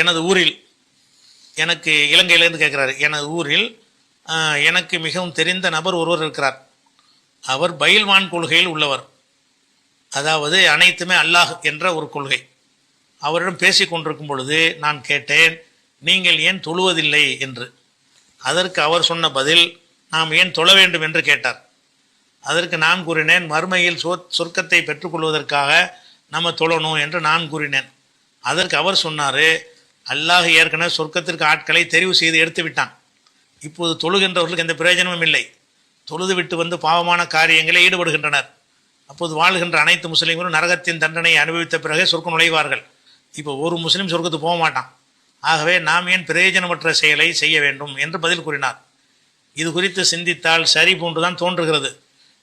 எனது ஊரில் எனக்கு இலங்கையிலேருந்து கேட்குறாரு எனது ஊரில் எனக்கு மிகவும் தெரிந்த நபர் ஒருவர் இருக்கிறார். அவர் பயில்வான் கொள்கையில் உள்ளவர். அதாவது அனைத்துமே அல்லாஹ் என்ற ஒரு கொள்கை. அவரிடம் பேசி கொண்டிருக்கும் பொழுது நான் கேட்டேன் நீங்கள் ஏன் தொழுவதில்லை? என்று. அதற்கு அவர் சொன்ன பதில் நாம் ஏன் தொழ வேண்டும்? என்று கேட்டார். அதற்கு நான் கூறினேன் மறுமையில் சொ சொர்க்கத்தை பெற்றுக்கொள்வதற்காக நம்ம தொழணும் என்று நான் கூறினேன். அதற்கு அவர் சொன்னார் அல்லாஹ் ஏற்கனவே சொர்க்கத்திற்கு ஆட்களை தெரிவு செய்து எடுத்து விட்டான். இப்போது தொழுகின்றவர்களுக்கு எந்த பிரயோஜனமும் இல்லை. தொழுது விட்டு வந்து பாவமான காரியங்களில் ஈடுபடுகின்றனர். அப்போது வாழ்கின்ற அனைத்து முஸ்லீம்களும் நரகத்தின் தண்டனையை அனுபவித்த பிறகே சொர்க்கம் நுழைவார்கள். இப்போ ஒரு முஸ்லீம் சொர்க்கத்துக்கு போக மாட்டான். ஆகவே நாம் ஏன் பிரயோஜனமற்ற செயலை செய்ய வேண்டும்? என்று பதில் கூறினார். இது குறித்து சிந்தித்தால் சரி போன்றுதான் தோன்றுகிறது.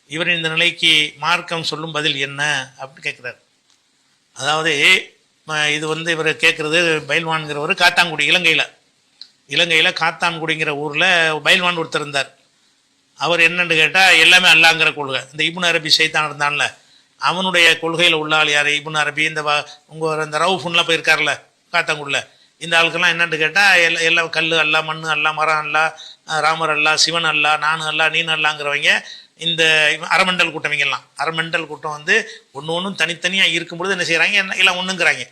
இவரின் இந்த நிலைக்கு மார்க்கம் சொல்லும் பதில் என்ன? அப்படின்னு கேட்குறார். அதாவது இது வந்து இவர் கேட்குறது பயில்வான்கிறவர் காத்தான்குடி இலங்கையில். இலங்கையில் காத்தான்குடிங்கிற ஊரில் பயில்வான் ஒருத்தர் இருந்தார். அவர் என்னன்னு கேட்டால் எல்லாமே அல்லாங்கிற கொள்கை. இந்த இபுன் அரபி சைத்தான் இருந்தான்ல அவனுடைய கொள்கையில் உள்ள ஆள் யார்? இபுன் அரபி இந்த வ- உங்கள் இந்த ரவுஃபுன்லாம் போயிருக்கார்ல காத்தாங்குடியில் இந்த ஆளுக்கெல்லாம் என்னென்னு கேட்டால் எல்லா எல்லாம் கல் அல்லா மண் அல்லா மரம் அல்லா ராமர் அல்லா சிவன் அல்லா நானு அல்லா நீனு அல்லாங்கிறவங்க இந்த இவன் அறமண்டல் கூட்டவங்கெல்லாம். அறமண்டல் கூட்டம் வந்து ஒன்று ஒன்றும் தனித்தனியாக இருக்கும்பொழுது என்ன செய்கிறாங்க என்ன எல்லாம் ஒன்றுங்கிறாங்க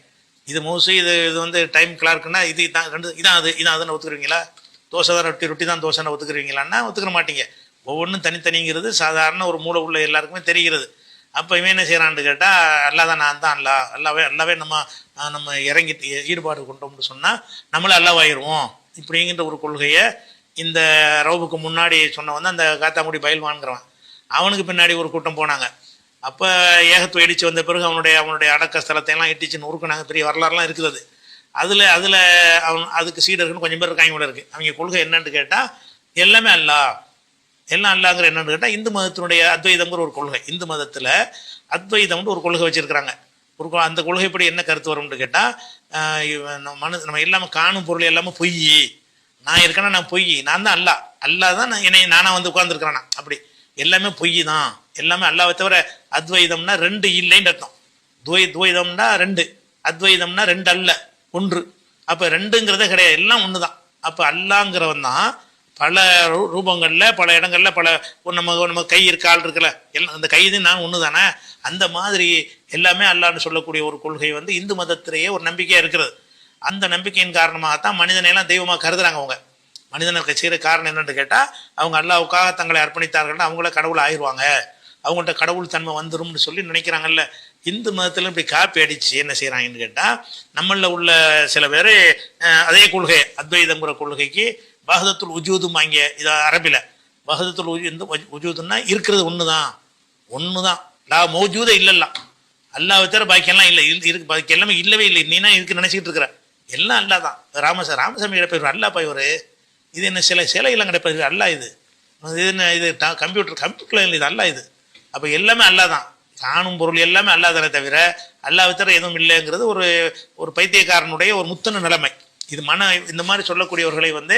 இது மோஸ்ட்லி இது இது வந்து டைம் கிளார்க்குன்னா இது இதான் ரெண்டு இதான் அது இதான் அதுன்னு ஒத்துக்குறீங்களா? தோசை தான் ரொட்டி ரொட்டி தான் தோசைன்னு ஒத்துக்குறீங்களான்னா ஒத்துக்கிற மாட்டீங்க. ஒவ்வொன்றும் தனித்தனிங்கிறது சாதாரண ஒரு மூளை உள்ள எல்லாருக்குமே தெரிகிறது. அப்போ இவன் என்ன செய்கிறான்னு கேட்டால் அல்லா தான் நான் தான் அல்லா அல்லாவே அல்லாவே நம்ம நம்ம இறங்கி ஈடுபாடு கொண்டோம்னு சொன்னால் நம்மளே அல்லாவாயிருவோம். இப்படிங்கிற ஒரு கொள்கையை இந்த ரவுபுக்கு முன்னாடி சொன்னவன் தான் அந்த காத்தாமுடி பயில்வான்கிறவன் அவனுக்கு பின்னாடி ஒரு கூட்டம் போனாங்க. அப்போ ஏகத்துவ இடித்து வந்த பிறகு அவனுடைய அவனுடைய அடக்க ஸ்தலத்தையெல்லாம் எல்லாம் நொறுக்கினாங்க பெரிய வரலாறுலாம் இருக்குது அது அதில் அதில் அவன் அதுக்கு சீடர்கள்னு கொஞ்சம் பேர் இருக்காங்க கூட இருக்குது அவங்க கொள்கை என்னன்னு கேட்டால் எல்லாமே அல்லாஹ் எல்லாம் அல்லாங்கிற என்னன்னு கேட்டால் இந்து மதத்தினுடைய அத்வைதங்கிற ஒரு கொள்கை. இந்து மதத்தில் அத்வைதம்னு ஒரு கொள்கை வச்சுருக்கிறாங்க. ஒரு கொ- அந்த கொள்கைப்படி என்ன கருத்து வரும்னு கேட்டால் மனு நம்ம எல்லாமே காணும் பொருள் எல்லாமே பொய். நான் இருக்கேன்னா நான் பொய். நான் தான் அல்லா. அல்லா தான் நான் என்னை நானாக வந்து உட்காந்துருக்கிறேன் அப்படி. எல்லாமே பொய் தான். எல்லாமே அல்லாவை தவிர அத்வைதம்னா ரெண்டு இல்லைன்னு அர்த்தம். துவை துவைதம்னா ரெண்டு. அத்வைதம்னா ரெண்டு அல்ல ஒன்று. அப்போ ரெண்டுங்கிறதே கிடையாது. எல்லாம் ஒன்று தான் அப்போ அல்லாங்கிறவன் தான் பல ரூ- ரூபங்கள்ல பல இடங்கள்ல பல ஒரு நம்ம நம்ம கை இருக்கால் ஆள் இருக்குல்ல. எல்லாம் அந்த கைது நான் ஒன்று தானே அந்த மாதிரி எல்லாமே அல்லான்னு சொல்லக்கூடிய ஒரு கொள்கை வந்து இந்து மதத்திலேயே ஒரு நம்பிக்கையாக இருக்கிறது. அந்த நம்பிக்கையின் காரணமாகத்தான் மனிதனெல்லாம் தெய்வமாக கருதுறாங்க அவங்க. மனிதனுக்கு செய்கிற காரணம் என்னென்னு கேட்டால் அவங்க அல்லாவுக்காக தங்களை அர்ப்பணித்தார்கள்னா அவங்கள கடவுள் ஆயிடுவாங்க. அவங்கள்ட்ட கடவுள் தன்மை வந்துரும்னு சொல்லி நினைக்கிறாங்கல்ல. இந்து மதத்தில் இப்படி காப்பி அடித்து என்ன செய்கிறாங்கன்னு கேட்டால் நம்மளில் உள்ள சில பேர் அதே கொள்கை அத்வைதங்கிற கொள்கைக்கு பகதத்துள் உஜூதும் வாங்கிய இது அரபில் பகதத்துள் உஜு இந்த உஜூதுன்னா இருக்கிறது ஒன்று தான் ஒன்று தான் லா மௌஜூத இல்லைல்லாம் அல்லாவை தவிர பாக்கியெல்லாம் இல்லை. இருக்கு பாக்கி எல்லாமே இல்லவே இல்லை. நீனா இருக்கு நினச்சிக்கிட்டு இருக்கிற? எல்லாம் அல்லா தான். ராமசா ராமசாமி கிடைப்பாரு அல்லா பா இது என்ன சில? சிலையெல்லாம் கிடைப்பது அல்ல இது. இது என்ன இது? கம்ப்யூட்டர் கம்ப்யூட்டர் இல்லை இது அல்லா இது. அப்போ எல்லாமே அல்லா தான். காணும் பொருள் எல்லாமே அல்லாதானே தவிர அல்லாவை தவிர எதுவும் இல்லைங்கிறது ஒரு ஒரு பைத்தியக்காரனுடைய ஒரு முத்தன நிலைமை. இது மன இந்த மாதிரி சொல்லக்கூடியவர்களை வந்து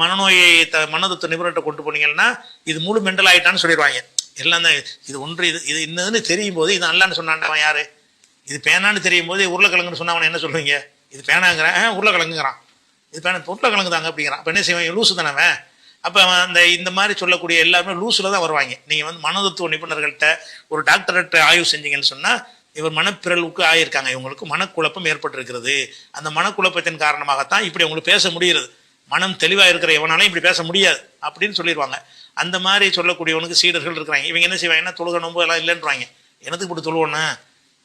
மனநோயை த மனதத்துவ நிபுணர்கிட்ட கொண்டு போனீங்கன்னா இது முழு மெண்டல் ஆகிட்டான்னு சொல்லிடுவாங்க. எல்லாம் தான் இது ஒன்று இது இது இன்னதுன்னு தெரியும் போது இது அல்லான்னு சொன்னான்டவன் யார்? இது பேனான்னு தெரியும் போது உருளைக்கிழங்குன்னு சொன்னா அவனை என்ன சொல்லுவீங்க? இது பேனாங்கிறான் "ஆ, உருளைக்கிழங்குங்கிறான். இது பேனா உருளைக்கிழங்கு தாங்க அப்படிங்கிறான். அப்போ என்ன செய்வாங்க லூசு தானே அப்போ அவன் அந்த இந்த மாதிரி சொல்லக்கூடிய எல்லாருமே லூஸில் தான் வருவாங்க. நீங்கள் வந்து மனதத்துவ நிபுணர்கள்ட்ட ஒரு டாக்டர்கிட்ட ஆய்வு செஞ்சீங்கன்னு சொன்னால் இவர் மனப்பிறழ்வுக்கு ஆகியிருக்காங்க இவங்களுக்கு மனக்குழப்பம் ஏற்பட்டிருக்கிறது. அந்த மனக்குழப்பத்தின் காரணமாகத்தான் இப்படி அவங்களுக்கு பேச முடிகிறது. மனம் தெளிவாக இருக்கிற எவனாலும் இப்படி பேச முடியாது அப்படின்னு சொல்லிடுவாங்க. அந்த மாதிரி சொல்லக்கூடியவனுக்கு சீடர்கள் இருக்கிறாங்க. இவங்க என்ன செய்வாங்கன்னா தொழுக நோம்பு எல்லாம் இல்லைன்றாங்க. எனக்கு இப்படி தொழுவணும்.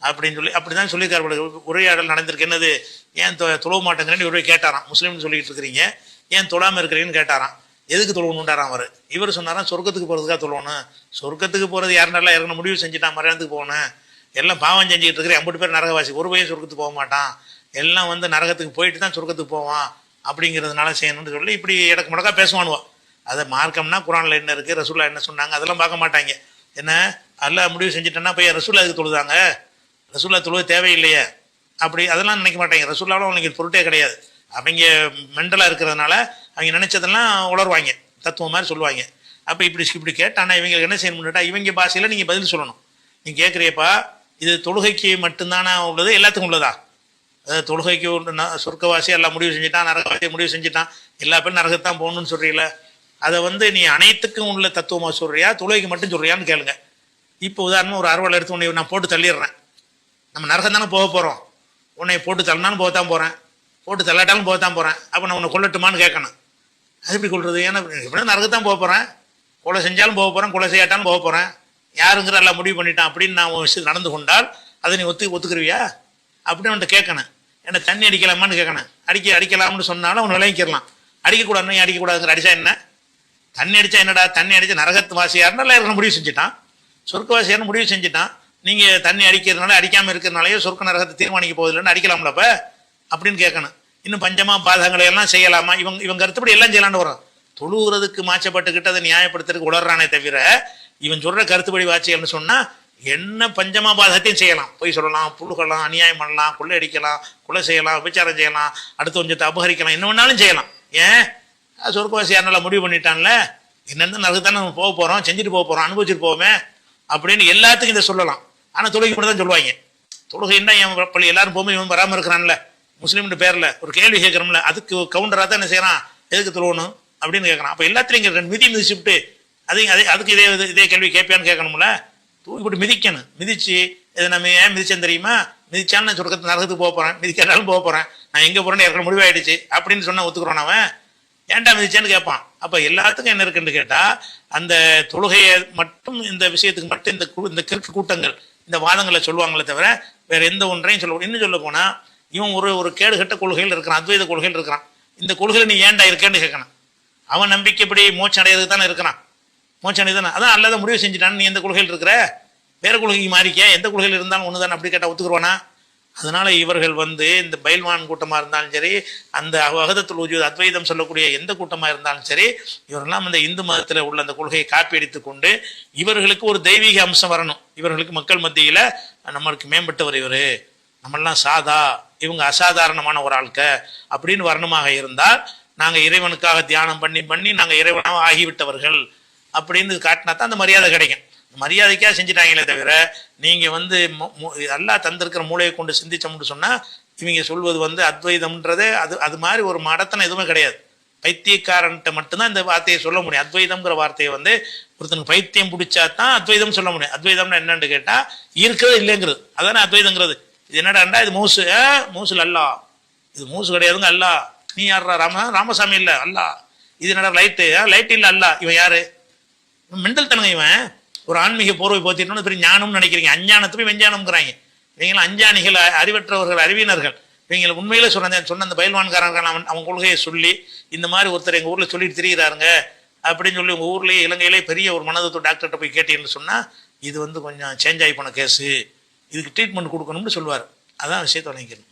அப்படின்னு சொல்லி அப்படி தான் சொல்லியிருக்காரு உரையாடல் நடந்திருக்கு. என்னது? ஏன் தொ- தொழ மாட்டேங்கிறேன்னு இவரு கேட்டாராம். முஸ்லீம்னு சொல்லிட்டு இருக்கிறீங்க. ஏன் தொழாமல் இருக்கிறீங்கன்னு கேட்டாராம். எதுக்கு தொழுவணுன்றாராம் அவர்? இவர் சொன்னாராம் சொர்க்கத்துக்கு போகிறதுக்காக தொழணும். சொர்க்கத்துக்கு போகிறது யார் நல்லா முடிவு செஞ்சுட்டான் மரணத்துக்கு போகணும். எல்லாம் பாவம் செஞ்சுக்கிட்டு இருக்கிற ஐம்பது பேர் நரகவாசி. ஒரு பையன் சொர்க்கத்துக்கு போக மாட்டான். எல்லாம் வந்து நரகத்துக்கு போயிட்டு தான் சொர்க்கத்துக்கு போவான். அப்படிங்கிறதுனால செய்யணும்னு சொல்லி இப்படி இடக்கு முடக்கா பேசுவானுவோ. அதை மார்க்கம்னா குரானில் என்ன இருக்குது ரசூலா என்ன சொன்னாங்க அதெல்லாம் பார்க்க மாட்டாங்க. என்ன? நல்லா முடிவு செஞ்சுட்டேன்னா போய் ரசூலா அதுக்கு தொழுதாங்க? ரசூல்லா தொழுவ தேவையில்லையே. அப்படி அதெல்லாம் நினைக்க மாட்டாங்க. ரசூல்லாவும் அவங்களுக்கு பொருட்டே கிடையாது. அவங்க மெண்டலாக இருக்கிறதுனால அவங்க நினச்சதெல்லாம் உளருவாங்க. தத்துவம் மாதிரி சொல்லுவாங்க. அப்போ இப்படி இப்படி கேட்டானா இவங்களுக்கு என்ன செய்யணும்னு கேட்டால் இவங்க பாஷையில் நீங்கள் பதில் சொல்லணும். நீங்கள் கேட்குறியப்பா இது தொழுகைக்கு மட்டும்தானா உள்ளது? எல்லாத்துக்கும் உள்ளதா? அதாவது தொழுகைக்கு சொர்க்கவாசி எல்லாம் முடிவு செஞ்சுட்டான் நரகவாசியை முடிவு செஞ்சுட்டான். எல்லா பேரும் நரகத்தான் போகணும்னு சொல்றீங்கள அதை வந்து நீ அனைத்துக்கும் உள்ள தத்துவமாக சொல்கிறியா தொழுகைக்கு மட்டும் சொல்கிறியான்னு கேளுங்க. இப்போ உதாரணமாக ஒரு அறுவலை எடுத்து உன்னை நான் போட்டு தள்ளிடுறேன். நம்ம நரகம் தானே போக போகிறோம் உன்னை போட்டு தள்ளனாலும் போகத்தான் போகிறேன் போட்டு தள்ளாட்டாலும் போகத்தான் போகிறேன் அப்போ நான் உன்னை கொல்லட்டுமான்னு கேட்கணும். அது எப்படி கொள்வது ஏன்னா இப்படி நரகத்தான் போக போகிறேன் கொலை செஞ்சாலும் போக போகிறேன் கொலை செய்யாட்டாலும் போக போகிறேன் யாருங்கிற எல்லாம் முடிவு பண்ணிட்டான் அப்படின்னு நான் உன் விஷயத்தில் நடந்து கொண்டால் அதை நீ ஒத்து ஒத்துக்குருவியா? அப்படின்னு அவன்கிட்ட கேட்கணும். என்ன தண்ணி அடிக்கலாமான்னு கேட்கணும். அடிக்க அடிக்கலாம்னு சொன்னாலும் அவன் விளங்கிக்கிறலாம் அடிக்கக்கூடாதுன்னு ஏன் அடிக்கக்கூடாதுங்கிற அடிச்சா என்ன? தண்ணி அடித்தா என்னடா? தண்ணி அடிச்சு நரகத்து வாசியாருன்னு எல்லாம் முடிவு செஞ்சுட்டான். சொர்க்கவாசியார்னு முடிவு செஞ்சுட்டான். நீங்க தண்ணி அடிக்கிறதுனால அடிக்காம இருக்கிறதுனாலயோ சொர்க்க நரகத்தை தீர்மானிக்க போவதில்லைன்னு அடிக்கலாம்ல அப்ப? அப்படின்னு கேட்கணும் இன்னும் பஞ்சமா பாதகங்களை எல்லாம் செய்யலாமா? இவங்க இவங்க கருத்துப்படி எல்லாம் செய்யலாம்னு வரும் தொழுகிறதுக்கு மாச்சப்பட்டுக்கிட்டு அதை நியாயப்படுத்துறதுக்கு உளர்றானே தவிர இவன் சொல்ற கருத்துப்படி வாட்சியல்னு சொன்னா என்ன பஞ்சமா பாதகத்தையும் செய்யலாம். பொய் சொல்லலாம் புழுகலாம் அநியாயம் பண்ணலாம் கொள்ளை அடிக்கலாம் கொலை செய்யலாம் விபச்சாரம் செய்யலாம் அடுத்த கொஞ்சத்தை அபகரிக்கலாம் என்ன வேணாலும் செய்யலாம். ஏன்? சொர்க்கவாசி யாருனால முடிவு பண்ணிட்டான்ல? என்னென்ன நரகத்தானே நம்ம போக போறோம் செஞ்சுட்டு போக போறோம் அனுபவிச்சுட்டு போவோமே அப்படின்னு எல்லாத்துக்கும் இதை சொல்லலாம். ஆனால் தொழுகை மட்டும் தான் சொல்லுவாங்க. தொழுகை என்ன என் பள்ளி எல்லாரும் பொம்மை இவன் வராமல் இருக்கிறான்ல முஸ்லீம்னு பேரில் ஒரு கேள்வி கேட்குறோம்ல அதுக்கு கவுண்டராக தான் என்ன செய்யறான்? எதுக்கு தொழுவணும்? அப்படின்னு கேட்கறான். அப்போ எல்லாத்துலயும் கேட்குறேன் மிதி மிதிச்சுட்டு அது அதே அதுக்கு இதே இது- இதே கேள்வி கேட்பியான்னு கேட்கணும்ல? தூக்கி போட்டு மிதிக்கணும். மிதிச்சு இதை நம்ம ஏன் மிதிச்சேன் தெரியுமா? மிதிச்சாலும் நான் சொர்க்கத்து நரகத்துக்கு போக போகிறேன் மிதிக்காட்டாலும் போக போகிறேன் நான் எங்கே போகிறேன்னு ஏற்கனவே முடிவாயிடுச்சு அப்படின்னு சொன்னால் ஒத்துக்குறான் அவன். ஏன்டா மிதிச்சேன்னு கேட்பான். அப்போ எல்லாத்துக்கும் என்ன இருக்குன்னு கேட்டால் அந்த தொழுகையை மட்டும் இந்த விஷயத்துக்கு மட்டும் இந்த கு- இந்த கிறுக்கு கூட்டங்கள் இந்த வாதங்களை சொல்லுவாங்களே தவிர வேற எந்த ஒன்றையும் சொல்ல இன்னும் சொல்ல போனா இவன் ஒரு ஒரு கேடுகட்ட கொள்கையில் இருக்கிறான் அத்வைத கொள்கையில் இருக்கிறான். இந்த கொள்கையில நீ ஏன்டா இருக்கேன்னு கேட்கணும் அவன் நம்பிக்கைப்படி மோட்சம் அடையிறது தானே இருக்கிறான். மூச்சு அடையது தானே. அதான் அல்லாத முடிவு செஞ்சுட்டான்னு நீ எந்த கொள்கையில் இருக்கிற? வேற கொள்கைக்கு மாறிக்க எந்த கொள்கையில் இருந்தாலும் ஒன்று அப்படி கேட்டால் ஒத்துக்குருவானா? அதனால் இவர்கள் வந்து இந்த பைல்வான் கூட்டமாக இருந்தாலும் சரி அந்த வகதத்தில் உஜூத் அத்வைதம் சொல்லக்கூடிய எந்த கூட்டமாக இருந்தாலும் சரி இவரெல்லாம் இந்த இந்து மதத்தில் உள்ள அந்த கொள்கையை காப்பி அடித்து கொண்டு இவர்களுக்கு ஒரு தெய்வீக அம்சம் வரணும். இவர்களுக்கு மக்கள் மத்தியில் நம்மளுக்கு மேம்பட்டவர் இவர். நம்மெல்லாம் சாதா இவங்க அசாதாரணமான ஒரு ஆட்க அப்படின்னு வரணுமாக இருந்தால் நாங்கள் இறைவனுக்காக தியானம் பண்ணி பண்ணி நாங்கள் இறைவனாக ஆகிவிட்டவர்கள் அப்படின்னு காட்டினா தான் அந்த மரியாதை கிடைக்கும். மரியாதைக்காக செஞ்சுட்டாங்களே தவிர நீங்கள் வந்து மு- அல்லாஹ் தந்திருக்கிற மூளையை கொண்டு சிந்திச்சோம்னு சொன்னால் இவங்க சொல்வது வந்து அத்வைதம்ன்றதே அது அது மாதிரி ஒரு மடத்தனம் எதுவுமே கிடையாது. பைத்தியக்காரன்ட்ட மட்டும்தான் இந்த வார்த்தையை சொல்ல முடியும். அத்வைதம்ங்கிற வார்த்தையை வந்து ஒருத்தனுக்கு பைத்தியம் பிடிச்சா தான் அத்வைதம் சொல்ல முடியும். அத்வைதம்னா என்னன்னு கேட்டால் இருக்கிறது இல்லைங்கிறது. அதானே அத்வைதங்கிறது இது என்னடாண்டா இது மூசு? மூசுல அல்லா. இது மூசு கிடையாதுங்க அல்லா. நீ யாரா ராம ராமசாமி இல்லை அல்லா. இது என்னடா லைட்டு லைட் இல்லை அல்லா. இவன் யாரு? மெண்டல் தனங்க இவன். ஒரு ஆன்மீக போர்வை போத்திட்டோம்னு பெரிய ஞானம்னு நினைக்கிறீங்க. அஞ்ஞானத்தை போய் வெஞ்ஞானம்ங்கிறாங்க. இவங்களும் அஞ்ஞானிகள் அறிவற்றவர்கள் அறிவினர்கள். இவங்களை உண்மையில சொன்ன சொன்ன அந்த பயில்வான்காரர்கள் அவன் அவன் கொள்கையை சொல்லி இந்த மாதிரி ஒருத்தர் எங்கள் ஊரில் சொல்லிட்டு திரிகிறாருங்க அப்படின்னு சொல்லி உங்கள் ஊர்லேயே இலங்கையிலே பெரிய ஒரு மனதத்துவ டாக்டர்கிட்ட போய் கேட்டீங்கன்னு சொன்னால் இது வந்து கொஞ்சம் சேஞ்ச் ஆகி போன கேஸு இதுக்கு ட்ரீட்மெண்ட் கொடுக்கணும்னு சொல்லுவார். அதான் விஷயத்தை வழங்கிக்கணும்